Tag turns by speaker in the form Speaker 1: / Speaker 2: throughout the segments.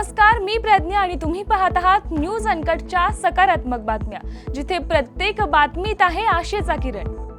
Speaker 1: नमस्कार मी प्रज्ञा आणि तुम्ही पाहत आहात न्यूज अनकटच्या सकारात्मक बातम्या जिथे प्रत्येक बातमीत आहे आशेचा किरण.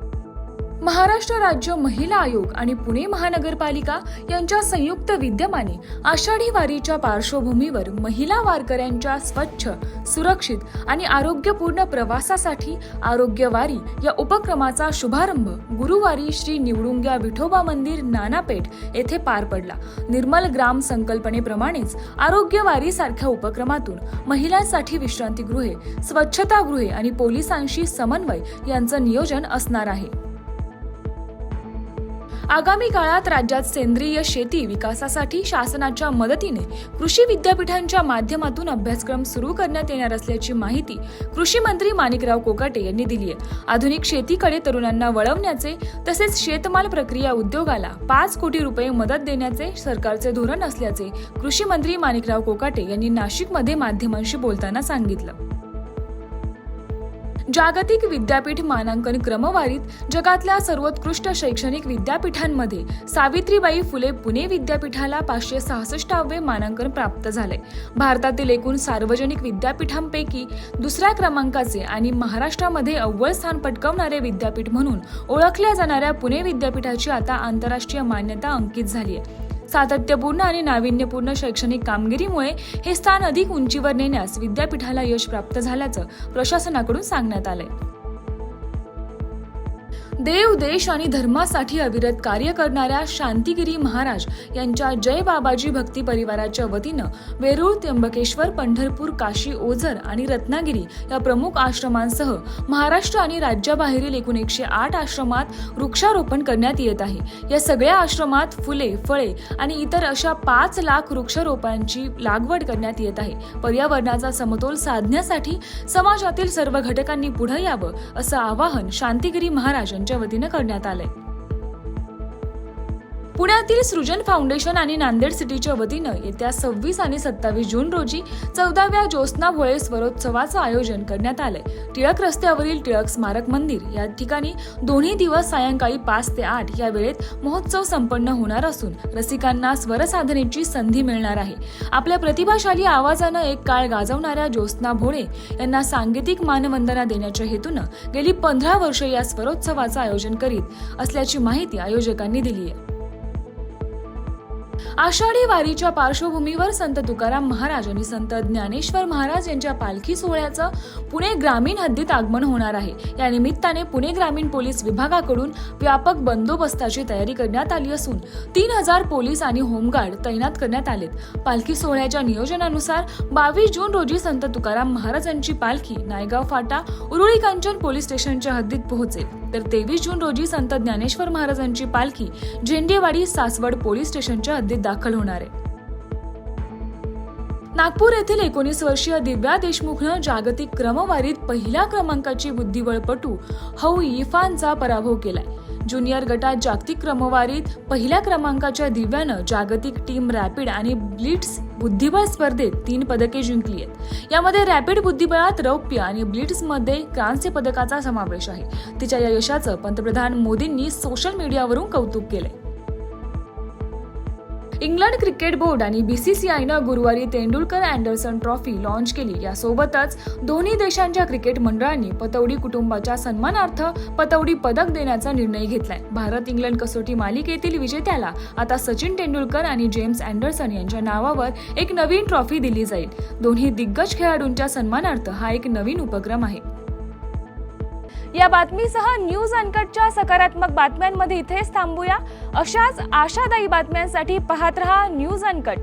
Speaker 1: महाराष्ट्र राज्य महिला आयोग आणि पुणे महानगरपालिका यांच्या संयुक्त विद्यमाने आषाढी वारीच्या पार्श्वभूमीवर महिला वारकऱ्यांच्या स्वच्छ सुरक्षित आणि आरोग्यपूर्ण प्रवासासाठी आरोग्य वारी या उपक्रमाचा शुभारंभ गुरुवारी श्री निवडुंग्या विठोबा मंदिर नानापेठ येथे पार पडला. निर्मल ग्राम संकल्पनेप्रमाणेच आरोग्य वारी सारख्या उपक्रमातून महिलांसाठी विश्रांतीगृहे स्वच्छतागृहे आणि पोलिसांशी समन्वय यांचं नियोजन असणार आहे. आगामी काळात राज्यात सेंद्रिय शेती विकासासाठी शासनाच्या मदतीने कृषी विद्यापीठांच्या माध्यमातून अभ्यासक्रम सुरू करण्यात येणार असल्याची माहिती कृषी मंत्री माणिकराव कोकाटे यांनी दिली आहे. आधुनिक शेतीकडे तरुणांना वळवण्याचे तसेच शेतमाल प्रक्रिया उद्योगाला पाच कोटी रुपये मदत देण्याचे सरकारचे धोरण असल्याचे कृषी मंत्री माणिकराव कोकाटे यांनी नाशिकमध्ये माध्यमांशी बोलताना सांगितलं. जागतिक विद्यापीठ मानांकन क्रमवारीत जगातल्या सर्वोत्कृष्ट शैक्षणिक विद्यापीठांमध्ये सावित्रीबाई फुले पुणे विद्यापीठाला पाचशे सहासष्टावे मानांकन प्राप्त झाले. भारतातील एकूण सार्वजनिक विद्यापीठांपैकी दुसऱ्या क्रमांकाचे आणि महाराष्ट्रामध्ये अव्वल स्थान पटकावणारे विद्यापीठ म्हणून ओळखल्या जाणाऱ्या पुणे विद्यापीठाची आता आंतरराष्ट्रीय मान्यता अंकित झाली आहे. सातत्यपूर्ण आणि नाविन्यपूर्ण शैक्षणिक कामगिरीमुळे हे स्थान अधिक उंचीवर नेण्यास विद्यापीठाला यश प्राप्त झाल्याचं प्रशासनाकडून सांगण्यात आलंय. देव देश आणि धर्मासाठी अविरत कार्य करणाऱ्या शांतिगिरी महाराज यांच्या जय बाबाजी भक्ती परिवाराच्या वतीनं वेरूळ त्र्यंबकेश्वर पंढरपूर काशी ओझर आणि रत्नागिरी या प्रमुख आश्रमांसह महाराष्ट्र आणि राज्याबाहेरील एकूण एकशे आठ आश्रमात वृक्षारोपण करण्यात येत आहे. या सगळ्या आश्रमात फुले फळे आणि इतर अशा पाच लाख वृक्षारोपांची लागवड करण्यात येत आहे. पर्यावरणाचा समतोल साधण्यासाठी समाजातील सर्व घटकांनी पुढे यावं असं आवाहन शांतिगिरी महाराज यांच्या वतीनं करण्यात आलंय. पुण्यातील सृजन फाउंडेशन आणि नांदेड सिटीच्या वतीनं येत्या सव्वीस आणि सत्तावीस जून रोजी चौदाव्या ज्योत्स्ना भोळे स्वरोत्सवाचं आयोजन करण्यात आलंय. टिळक रस्त्यावरील टिळक स्मारक मंदिर या ठिकाणी दोन्ही दिवस सायंकाळी पाच ते आठ या वेळेत महोत्सव संपन्न होणार असून रसिकांना स्वरसाधनेची संधी मिळणार आहे. आपल्या प्रतिभाशाली आवाजानं एक काळ गाजवणाऱ्या ज्योत्स्ना भोळे यांना सांगीतिक मानवंदना देण्याच्या हेतूनं गेली पंधरा वर्ष या स्वरोत्सवाचं आयोजन करीत असल्याची माहिती आयोजकांनी दिली आहे. आषाढी वारीच्या पार्श्वभूमीवर संत तुकाराम महाराज आणि संत ज्ञानेश्वर महाराज यांच्या पालखी सोहळ्याचं पुणे ग्रामीण हद्दीत आगमन होणार आहे. या निमित्ताने पुणे ग्रामीण पोलीस विभागाकडून व्यापक बंदोबस्ताची तयारी करण्यात आली असून तीन हजार पोलीस आणि होमगार्ड तैनात करण्यात आलेत. पालखी सोहळ्याच्या नियोजनानुसार बावीस जून रोजी संत तुकाराम महाराजांची पालखी नायगाव फाटा उरुळी कांचन पोलीस स्टेशनच्या हद्दीत पोहोचेल. तर तेवीस जून रोजी संत ज्ञानेश्वर महाराजांची पालखी झेंडेवाडी सासवड पोलीस स्टेशनच्या हद्दीत दाखल होणार आहे. नागपूर येथील एकोणीस वर्षीय दिव्या देशमुखनं जागतिक क्रमवारीत पहिल्या क्रमांकाची बुद्धिबळपटू हौ इफानचा पराभव केलाय. ज्युनियर गटात जागतिक क्रमवारीत पहिल्या क्रमांकाच्या दिव्यानं जागतिक टीम रॅपिड आणि ब्लिट्स बुद्धिबळ स्पर्धेत तीन पदके जिंकली आहेत. यामध्ये रॅपिड बुद्धिबळात रौप्य आणि ब्लिट्समध्ये कांस्य पदकाचा समावेश आहे. तिच्या या यशाचं पंतप्रधान मोदींनी सोशल मीडियावरून कौतुक केलंय. इंग्लंड क्रिकेट बोर्ड आणि बीसीसीआयनं गुरुवारी तेंडुलकर अँडरसन ट्रॉफी लॉन्च केली. यासोबतच दोन्ही देशांच्या क्रिकेट मंडळांनी पतौडी कुटुंबाच्या सन्मानार्थ पतौडी पदक देण्याचा निर्णय घेतलाय. भारत इंग्लंड कसोटी मालिकेतील विजेत्याला आता सचिन तेंडुलकर आणि जेम्स अँडरसन यांच्या नावावर एक नवीन ट्रॉफी दिली जाईल. दोन्ही दिग्गज खेळाडूंच्या सन्मानार्थ हा एक नवीन उपक्रम आहे. या बातमीसह न्यूज अनकटच्या सकारात्मक बातम्यांमध्ये इथेच थांबूया. अशाच आशादायी बातम्यांसाठी पाहत रहा न्यूज अनकट.